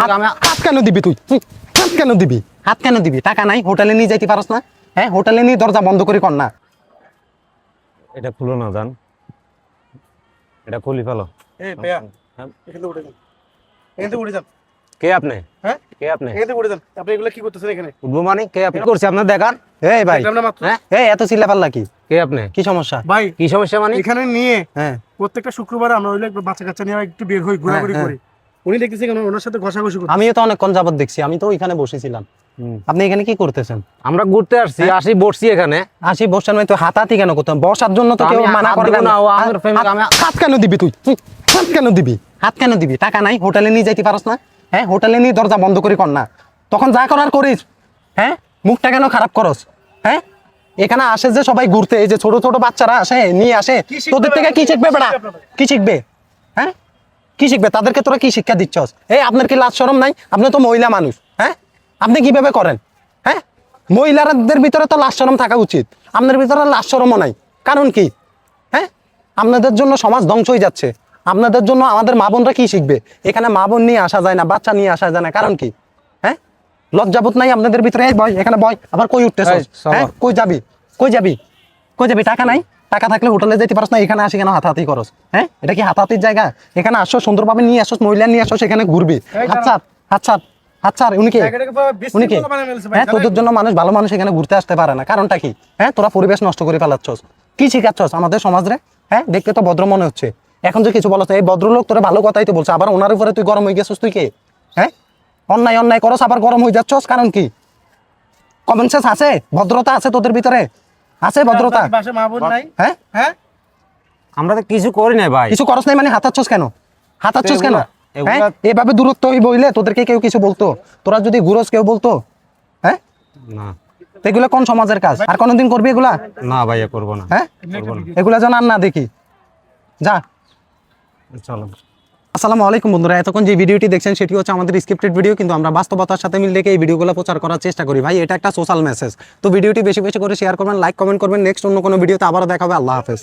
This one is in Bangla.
হাত- কেন দিবি তুই? হাত কেন দিবি? হাত কেন দিবি? টাকা নাই? হোটেলে নিয়ে যাইতে পারস না? হ্যাঁ হোটেলে নিয়ে দরজা বন্ধ করে কর না। এটা খুলো না জান। এটা খুলি ফেলো। হ্যাঁ। কে আপনি? হ্যাঁ? কে আপনি? এখান থেকে উঠে যান। আপনি এগুলো কি করতেছেন এখানে? উঠবো মানে? কে আপনি? করছি আপনার দেখার? এই ভাই। দেখলাম না মাত্র। হ্যাঁ? এত চিল্লা পাল্লা কি? কে আপনি? কি সমস্যা? ভাই কি সমস্যা মানে? এখানে নিয়ে হ্যাঁ। প্রত্যেকটা শুক্রবার আমরা বাচ্চা কাচ্চা নিয়ে একটু বের হই ঘোরাঘুরি হ্যাঁ, করি। উনি দেখতেছি কেন ওনার সাথে ঘষাঘষি করতে আমিও তো অনেকক্ষণ যাবত দেখছি আমি তো ওইখানে বসেছিলাম। আপনি এখানে কি করতেছেন? আমরা ঘুরতে আসছি আসি বসছি এখানে। আসি বসার মানে তো হাতাহাতি কেন করতাম বসার জন্য তো কেউ মানা হাত করে দিব না। না, ও আমার প্রেমিক, আমি- হাত কেন দিবি তুই? হাত কেন দিবি? হাত কেন দিবি? টাকা নাই হোটেলে নিয়ে যাইতে পারস না। হ্যাঁ হোটেলে নিয়ে দরজা বন্ধ করি কর না। তখন যা করার করিস। হ্যাঁ মুখটা কেন খারাপ করস? হ্যাঁ? এখানে আসে যে সবাই ঘুরতে এই যে ছোট ছোট বাচ্চারা আসে নিয়ে আসে তোদের থেকে কি শিখবে বেড়া? কি শিখবে? হ্যাঁ? কি শিখবে? তাদেরকে তোরা কি শিক্ষা দিচ্ছস? এই আপনার কি লাজ শরম নাই? আপনি তো মহিলা মানুষ হ্যাঁ? আপনি কীভাবে করেন হ্যাঁ? মহিলাদের ভিতরে তো লাজ শরম থাকা উচিত। আপনার ভিতরে লাজ শরমও নাই। কারণ কি? হ্যাঁ? আপনাদের জন্য সমাজ ধ্বংস হয়ে যাচ্ছে। আপনাদের জন্য আমাদের মা বোনরা কি শিখবে? এখানে মা বোন নিয়ে আসা যায় না বাচ্চা নিয়ে আসা যায় না। কারণ কি? হ্যাঁ? লজ্জাবোধ নাই আপনাদের ভিতরে? এই বয় এখানে বয় আবার কই উঠতেছ হ্যাঁ? কই যাবি? কই যাবি? কই যাবি? টাকা নাই? টাকা থাকলে হোটেলে যেতে পারস না এখানে আসি কেন হাতাহাতি করস। হ্যাঁ? এটা কি হাতাহাতির জায়গা? এখানে আসো সুন্দরভাবে নিয়ে আসো মহিলা নিয়ে আসো সেখানে ঘুরবি। আচ্ছা আচ্ছা আচ্ছা উনি কে? উনি কে? হ্যাঁ তোদের জন্য মানুষ ভালো মানুষ এখানে ঘুরতে আসতে পারে না। কারণটা কি? হ্যাঁ তোরা পরিবেশ নষ্ট করে ফেলাচ্ছস। কি শিখাচ্ছস আমাদের সমাজরে হ্যাঁ দেখতে তো ভদ্র মনে হচ্ছে। এখন যে কিছু বলছ এই ভদ্রলোক তোরা ভালো কথাই তো বলছে আবার ওনার উপরে তুই গরম হয়ে গেছিস তুই কে? হ্যাঁ? অন্যায় অন্যায় করস আবার গরম হয়ে যাচ্ছস কারণ কি? কমন সেন্স আছে? ভদ্রতা আছে তোদের ভিতরে? আছে ভদ্রতা? আপনার মা বোন নাই? হ্যাঁ? হ্যাঁ? আমরা তো কিছু করি নাই ভাই। কিছু করস নাই মানে হাতাচ্ছস কেন? হাতাচ্ছস কেন? হ্যাঁ? এভাবে দূরত্ব হই বইলে তোদেরকে কেউ কিছু বলতো? তোরা যদি ঘুরস কেউ বলতো? হ্যাঁ? না। এগুলো কোন সমাজের কাজ? আর কোনদিন করবি এগুলা? না ভাইয়া করব না। হ্যাঁ? এগুলা যেন আর না দেখি। যা। চলো। আসসালামু আলাইকুম বন্ধুরা, এতক্ষণ যে ভিডিওটি দেখছেন সেটি হচ্ছে আমাদের স্ক্রিপ্টেড ভিডিও কিন্তু আমরা বাস্তবতার সাথে মিল রেখে এই ভিডিওগুলো প্রচার করার চেষ্টা করি। ভাই, এটা একটা সোশ্যাল মেসেজ তো ভিডিওটি বেশি বেশি করে শেয়ার করবেন লাইক কমেন্ট করবেন। নেক্সট অন্য কোনো ভিডিওতে আবারও দেখা হবে আল্লাহ হাফেজ।